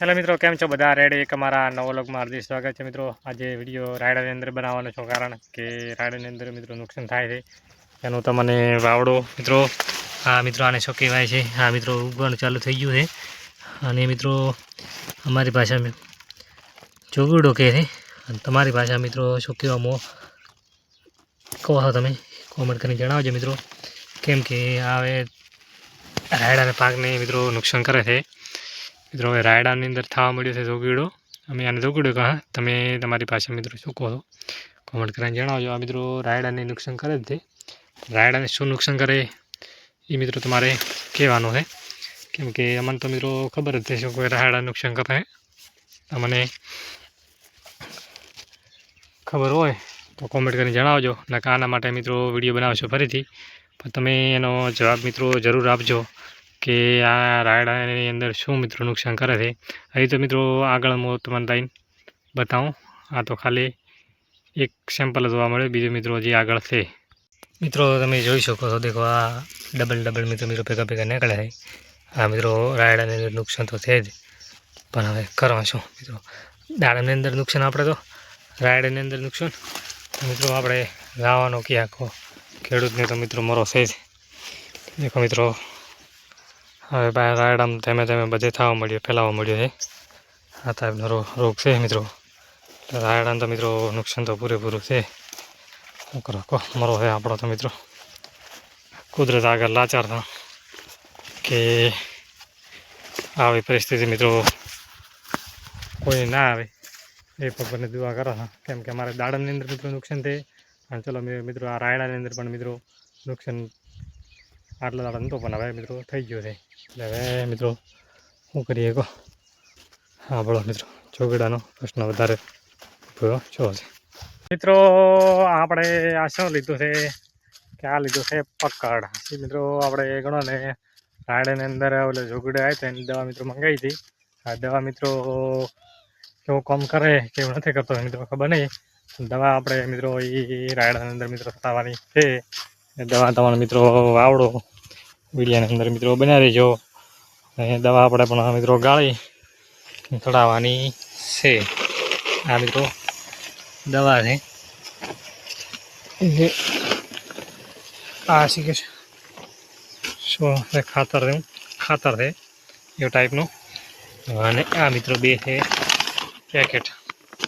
Hello મિત્રો, કેમ છો બધા? રેડી એક અમારા નવો લોકમાં હાર્દિક સ્વાગત છે મિત્રો. આજે વીડિયો રાયડાની અંદર બનાવવાનો છો કારણ કે રાયડાની અંદર મિત્રો નુકસાન થાય છે. એનું તમને વાવડો મિત્રો, આ મિત્રો આને શું કહેવાય છે. આ મિત્રો ઉગવાનું ચાલુ થઈ ગયું છે. અને મિત્રો, અમારી ભાષા ચોગડો કહે છે. અને તમારી ભાષા મિત્રો શું કહેવામાં કહો છો તમે? કોમેન્ટ કરીને જણાવજો મિત્રો. કેમ કે આવે રાયડાના પાકને મિત્રો નુકસાન કરે છે. મિત્રો, હવે રાયડાની અંદર થવા મળ્યો છે જોગીડો અમે આને જોગીડો કહા. તમે તમારી પાસે મિત્રો શું કહો છો? કોમેન્ટ કરીને જણાવજો. આ મિત્રો રાયડાને નુકસાન કરે જ છે. રાયડાને શું નુકસાન કરે એ મિત્રો તમારે કહેવાનું છે. કેમ કે અમને તો મિત્રો ખબર જ છે કોઈ રાયડા નુકસાન કરે તમને ખબર હોય તો કોમેન્ટ કરીને જણાવજો. નકા આના માટે મિત્રો વીડિયો બનાવશો ફરીથી. પણ તમે એનો જવાબ મિત્રો જરૂર આપજો. કે આ રાયડાની અંદર શું મિત્રો નુકસાન કરે છે? અહીં તો મિત્રો આગળ હું તમને લાઈન બતાવું. આ તો ખાલી એક સેમ્પલ જોવા મળે બીજું મિત્રો હજી આગળ છે. મિત્રો તમે જોઈ શકો છો, દેખો આ ડબલ ડબલ મિત્રો મિત્રો ભેગા ભેગા નીકળે છે. આ મિત્રો રાયડાની અંદર નુકસાન તો છે જ. પણ હવે કરવા શું મિત્રો? દાડાની અંદર નુકસાન આપણે તો, રાયડાની અંદર નુકસાન. મિત્રો આપણે લાવવાનો કે આખો ખેડૂતને તો મિત્રો મરો છે જ. દેખો મિત્રો હવે બા રાયડામાં ધીમે ધીમે બધે થવા મળ્યો, ફેલાવા મળ્યો છે. આ ટાઈપનો રોગ છે મિત્રો. રાયડાને તો મિત્રો નુકસાન તો પૂરેપૂરું છે. શું કરો? કહો મરો છે આપણો તો મિત્રો. કુદરત આગળ લાચાર થા કે આવી પરિસ્થિતિ મિત્રો કોઈ ના આવે. એ ભગવાનને દુઆ કરો કેમ કે અમારે દાડમની અંદર મિત્રો નુકસાન થાય અને ચલો મિત્રો આ રાયડાની અંદર પણ મિત્રો નુકસાન આટલા દાડા નહોતો પણ હવે મિત્રો થઈ ગયો છે. હવે મિત્રો શું કરીએ કહો? હા, બોલો મિત્રો. ચોગડાનો પ્રશ્ન વધારે થયો છો છે. મિત્રો, આપણે આ શું લીધું છે? કે આ લીધું છે પકડ. એ મિત્રો, આપણે ગણો ને રાયડાની અંદર ઓલે ઝોગડે આવ્યા હતા એની દવા મિત્રો મંગાવી હતી. આ દવા મિત્રો કેવું કામ કરે કેવું નથી કરતો મિત્રો ખબર નહીં. દવા આપણે મિત્રો એ રાયડાની અંદર મિત્રો થવાની છે. દવા તમારો મિત્રો વાવડો વિડીયાની અંદર મિત્રો બનાવી જો અને દવા આપણે પણ મિત્રો ગાળી ચડાવવાની છે. આ મિત્રો દવા છે. આ શીખે છે શું ખાતર ખાતર છે. એ ટાઈપનું. અને આ મિત્રો બે છે પેકેટ.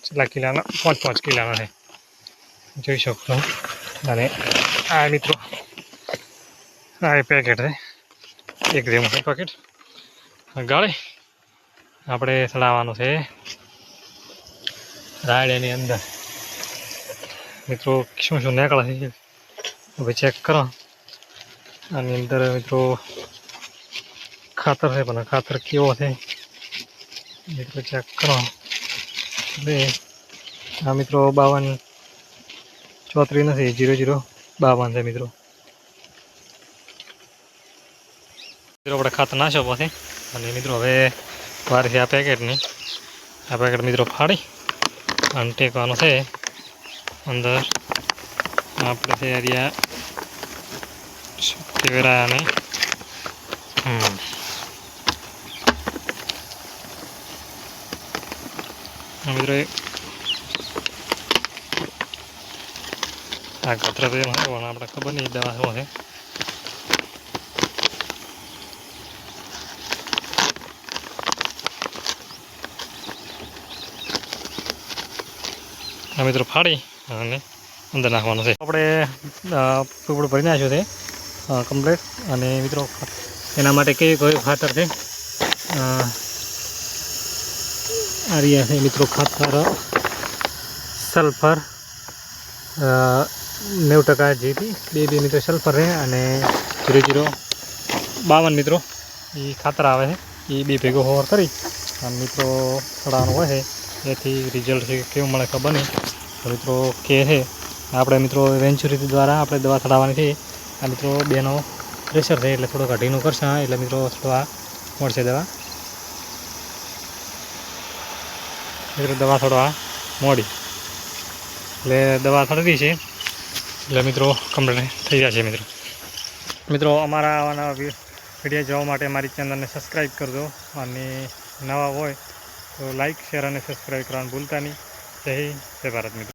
કેટલા કિલાના? પાંચ પાંચ કિલાના છે. જોઈ શકો અને આ મિત્રો આ પેકેટ છે એક જેવું પેકેટ ગાળે આપણે ચડાવવાનું છે રાયડેની અંદર મિત્રો શું શું નીકળે છે હવે ચેક કરો આની અંદર મિત્રો ખાતર છે પણ ખાતર કેવો છે મિત્રો ચેક કરો એટલે આ મિત્રો બાવન ચોત્રીસ નથી, જીરો જીરો બાવન છે મિત્રો. મિત્રો, આપણે ખાતર નાખ્યો પછી. અને મિત્રો, હવે વાર છે આ પેકેટની. આ પેકેટ મિત્રો ફાડી અને ટેકવાનું છે અંદર. આપણે છે એરિયા કેવરાને હમ. આ મિત્રો આ તો એમ પણ આપણે ખબર નહીં દવા શું છે આ મિત્રો ફાડી અને અંદર નાખવાનું છે આપણે પીપળું ભરી નાખ્યું છે કમ્પ્લીટ અને મિત્રો એના માટે કેવી કયું ખાતર છે આ રહ્યા છે મિત્રો ખાતર સલ્ફર નેવું ટકા જીટી બે બે મિત્રો સલ્ફર રહે અને જીરો જીરો બાવન મિત્રો. એ ખાતર આવે છે. એ બે ભેગો હોવર કરી અને મિત્રો ચડાવવાનું હોય છે. એથી રિઝલ્ટ છે કેવું મળે ખબર નહીં. મિત્રો કે છે આપણે મિત્રો વેન્ચુરી દ્વારા આપણે દવા ચડાવવાની છે. આ મિત્રો બેનો પ્રેશર છે એટલે થોડું ઘટીનું કરશે એટલે મિત્રો થોડો આ મળશે દવા. મિત્રો દવા થોડો આ મોડી. એટલે દવા થડી છે. એટલે મિત્રો કમ્પ્લેટ થઈ જશે મિત્રો. મિત્રો, અમારા આવાના વીડિયો જોવા માટે મારી ચેનલને સબસ્ક્રાઈબ કરજો. અને નવા હોય તો લાઇક શેર અને સબસ્ક્રાઈબ કરવાનું ભૂલતા નહીં. જય જય ભારત મિત્રો.